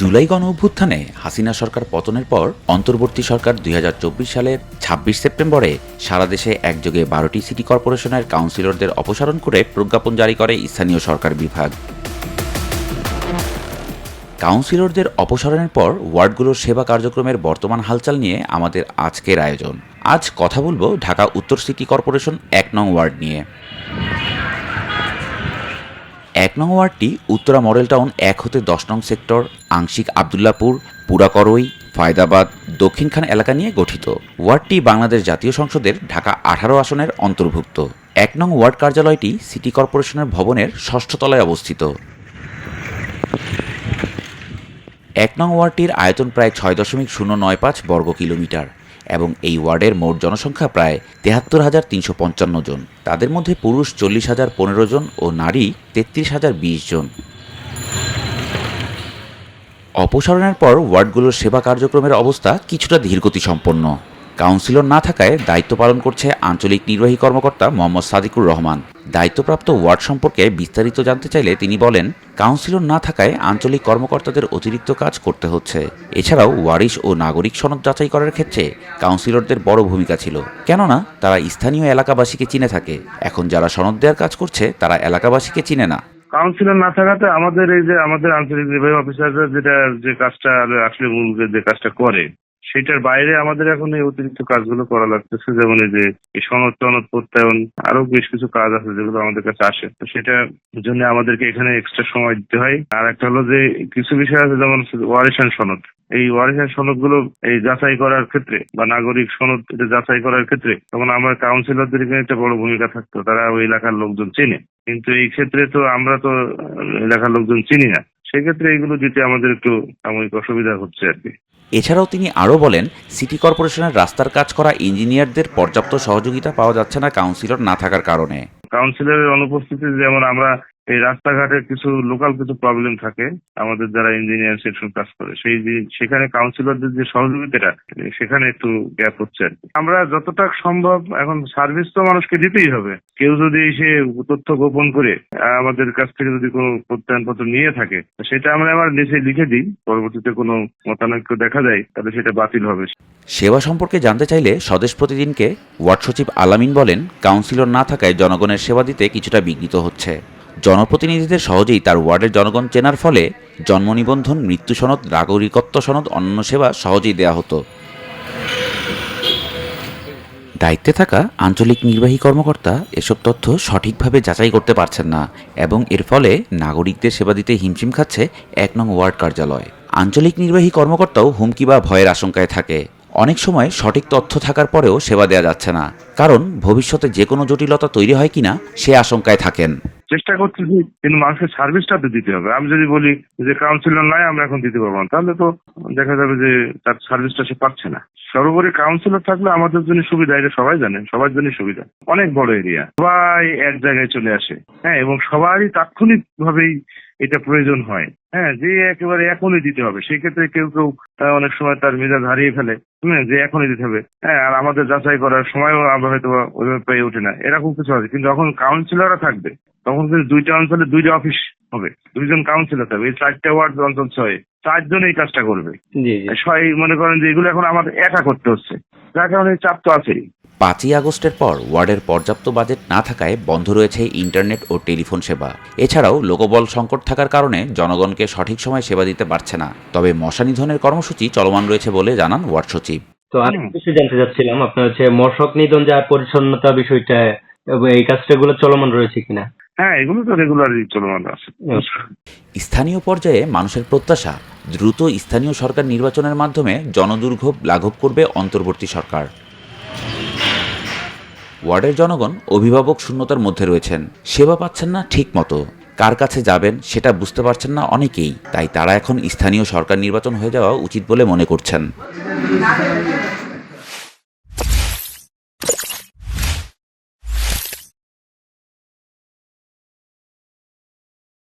জুলাই গণ অভ্যুত্থানে হাসিনা সরকার পতনের পর অন্তর্বর্তী সরকার দুই হাজার চব্বিশ সালের ছাব্বিশ সেপ্টেম্বরে সারা দেশে একযোগে বারোটি সিটি কর্পোরেশনের কাউন্সিলরদের অপসারণ করে প্রজ্ঞাপন জারি করে স্থানীয় সরকার বিভাগ। কাউন্সিলরদের অপসারণের পর ওয়ার্ডগুলোর সেবা কার্যক্রমের বর্তমান হালচাল নিয়ে আমাদের আজকের আয়োজন। আজ কথা বলব ঢাকা উত্তর সিটি কর্পোরেশন এক নং ওয়ার্ড নিয়ে। এক নং ওয়ার্ডটি উত্তরা মডেল টাউন এক হতে দশ নং সেক্টর, আংশিক আবদুল্লাপুর পুরাকরই ফায়দাবাদ, দক্ষিণখান এলাকা নিয়ে গঠিত। ওয়ার্ডটি বাংলাদেশ জাতীয় সংসদের ঢাকা আঠারো আসনের অন্তর্ভুক্ত। এক নং ওয়ার্ড কার্যালয়টি সিটি কর্পোরেশনের ভবনের ষষ্ঠ তলায় অবস্থিত। এক নং ওয়ার্ডটির আয়তন প্রায় ছয় দশমিক শূন্য নয় পাঁচ বর্গ কিলোমিটার। এবং এই ওয়ার্ডের মোট জনসংখ্যা প্রায় তেহাত্তর হাজার তিনশো পঞ্চান্ন জন। তাদের মধ্যে পুরুষ চল্লিশ হাজার পনেরো জন ও নারী তেত্রিশ হাজার বিশ জন। অপসারণের পর ওয়ার্ডগুলোর সেবা কার্যক্রমের অবস্থা কিছুটা ধীরগতি সম্পন্ন কাউন্সিলর না থাকায় দায়িত্ব পালন করছে আঞ্চলিক নির্বাহী কর্মকর্তা মোহাম্মদ সাদিকুর রহমান। দায়িত্বপ্রাপ্ত ওয়ার্ড সম্পর্কে বিস্তারিত জানতে চাইলে তিনি বলেন, কাউন্সিলর না থাকায় আঞ্চলিক কর্মকর্তাদের অতিরিক্ত কাজ করতে হচ্ছে। এছাড়াও ওয়ারিশ ও নাগরিক সনদ যাচাই করার ক্ষেত্রে কাউন্সিলরদের বড় ভূমিকা ছিল। কেননা, তারা স্থানীয় এলাকাবাসীকে চিনে থাকে। এখন যারা সনদ দেওয়ার কাজ করছে, তারা এলাকাবাসীকে চিনে না। কাউন্সিলর না থাকাতে আমাদের এই যে আমাদের আঞ্চলিক নির্বাহী অফিসাররা যেটা যে কাজটা আসলে যে কাজটা করে সেটার বাইরে আমাদের এখন এই অতিরিক্ত কাজগুলো করা লাগতেছে, যেমন এই যে সনদ টনদ প্রত্যয়ন আরও বেশ কিছু কাজ আছে যেগুলো আমাদের কাছে আসে। তো সেটার জন্য আমাদেরকে এখানে এক্সট্রা সময় দিতে হয়। আর একটা হলো যে কিছু বিষয় আছে, যেমন ওয়ারিশান সনদ। এই ওয়ারিশান সনদগুলো এই যাচাই করার ক্ষেত্রে বা নাগরিক সনদ এটা যাচাই করার ক্ষেত্রে তখন আমার কাউন্সিলরদের এখানে একটা বড় ভূমিকা থাকতো, তারা ওই এলাকার লোকজন চেনে। কিন্তু এই ক্ষেত্রে তো আমরা তো এলাকার লোকজন চিনি না। সেক্ষেত্রে এগুলো দিতে আমাদের একটু সাময়িক অসুবিধা হচ্ছে আর কি। এছাড়াও তিনি আরও বলেন, সিটি কর্পোরেশনের রাস্তার কাজ করা ইঞ্জিনিয়ারদের পর্যাপ্ত সহযোগিতা পাওয়া যাচ্ছে না কাউন্সিলর না থাকার কারণে। কাউন্সিলরের অনুপস্থিতি যেমন আমরা এই রাস্তাঘাটে কিছু লোকাল কিছু প্রবলেম থাকে, আমাদের যারা ইঞ্জিনিয়ার সেকশন কাজ করে, সেই সেখানে কাউন্সিলরদের যে সহযোগিতাটা, সেখানে একটু গ্যাপ হচ্ছে আমরা যতটা সম্ভব এখন সার্ভিস তো মানুষকে দিতেই হবে। কেউ যদি এসে তথ্য গোপন করে, আমাদের কাছ থেকে যদি কোনো প্রত্যয়নপত্র নিয়ে থাকে সেটা আমরা আবার লিখে লিখে দিই, পরবর্তীতে কোনো মতানৈক্য দেখা যায়, তাহলে সেটা বাতিল হবে। সেবা সম্পর্কে জানতে চাইলে স্বদেশ প্রতিদিনকে ওয়ার্ড সচিব আলামিন বলেন কাউন্সিলর না থাকায় জনগণের সেবা দিতে কিছুটা বিঘ্নিত হচ্ছে। জনপ্রতিনিধিদের সহজেই তার ওয়ার্ডের জনগণ চেনার ফলে জন্ম নিবন্ধন মৃত্যু সনদ, নাগরিকত্ব সনদ অন্য সেবা সহজেই দেয়া হতো। দায়িত্বে থাকা আঞ্চলিক নির্বাহী কর্মকর্তা এসব তথ্য সঠিকভাবে যাচাই করতে পারছেন না এবং এর ফলে নাগরিকদের সেবা দিতে হিমশিম খাচ্ছে এক নং ওয়ার্ড কার্যালয়। আঞ্চলিক নির্বাহী কর্মকর্তাও হুমকি বা ভয়ের আশঙ্কায় থাকে। অনেক সময় সঠিক তথ্য থাকার পরেও সেবা দেওয়া যাচ্ছে না। কারণ ভবিষ্যতে যে কোনো জটিলতা তৈরি হয় কিনা সে আশঙ্কায় থাকেন। চেষ্টা করতেছি কিন্তু মানুষের সার্ভিসটা তো দিতে হবে। আমি যদি বলি যে কাউন্সিলর নাই, আমরা এখন দিতে পারব না। তাহলে তো দেখা যাবে যে তার সার্ভিসটা সে পাচ্ছে না। সর্বোপরি কাউন্সিলর থাকলে আমাদের জন্য সুবিধা, এটা সবাই জানে। সবার জন্য সুবিধা। অনেক বড় এরিয়া সবাই এক জায়গায় চলে আসে। হ্যাঁ এবং সবারই তাৎক্ষণিক ভাবেই এটা প্রয়োজন হয়। হ্যাঁ যে একেবারে এখনই দিতে হবে। সেই ক্ষেত্রে কেউ কেউ অনেক সময় তার মেজাজ হারিয়ে ফেলে। হ্যাঁ যে এখনই দিতে হবে। হ্যাঁ আর আমাদের যাচাই করার সময়ও আমরা হয়তো ওইভাবে পেয়ে ওঠে না। এরকম কিছু আছে। কিন্তু যখন কাউন্সিলররা থাকবে তখন কিন্তু দুইটা অঞ্চলে দুইটা অফিস হবে। দুইজন কাউন্সিলর থাকবে। এই চারটা ওয়ার্ড অঞ্চল ছয়। চারজন এই কাজটা করবে। জি মনে করেন যে এগুলো এখন আমাদের একা করতে হচ্ছে। যার কারণে চাপ তো আছেই। পাঁচই আগস্টের পর ওয়ার্ডের পর্যাপ্ত বাজেট না থাকায় বন্ধ রয়েছে ইন্টারনেট ও টেলিফোন সেবা। এছাড়াও লোকবল সংকট থাকার কারণে জনগণকে সঠিক সময় সেবা দিতে পারছে না। তবে মশা নিধনের কর্মসূচি চলমান রয়েছে বলে জানান ওয়ার্ড সচিব। তো আর কিছু জানতে চাচ্ছিলাম আপনার হচ্ছে মশক নিধন যা পরিচ্ছন্নতা বিষয়টা এই কাজটা গুলো চলমান রয়েছে কিনা? হ্যাঁ এগুলো তো রেগুলারই চলমান আছে। স্থানীয় পর্যায়ে মানুষের প্রত্যাশা দ্রুত স্থানীয় সরকার নির্বাচনের মাধ্যমে জনদুর্ভোগ লাঘব করবে অন্তর্বর্তী সরকার। ওয়ার্ডের জনগণ অভিভাবক শূন্যতার মধ্যে রয়েছেন। সেবা পাচ্ছেন না ঠিক মতো। কার কাছে যাবেন সেটা বুঝতে পারছেন না অনেকেই। তাই তারা এখন স্থানীয় সরকার নির্বাচন হয়ে যাওয়া উচিত বলে মনে করছেন।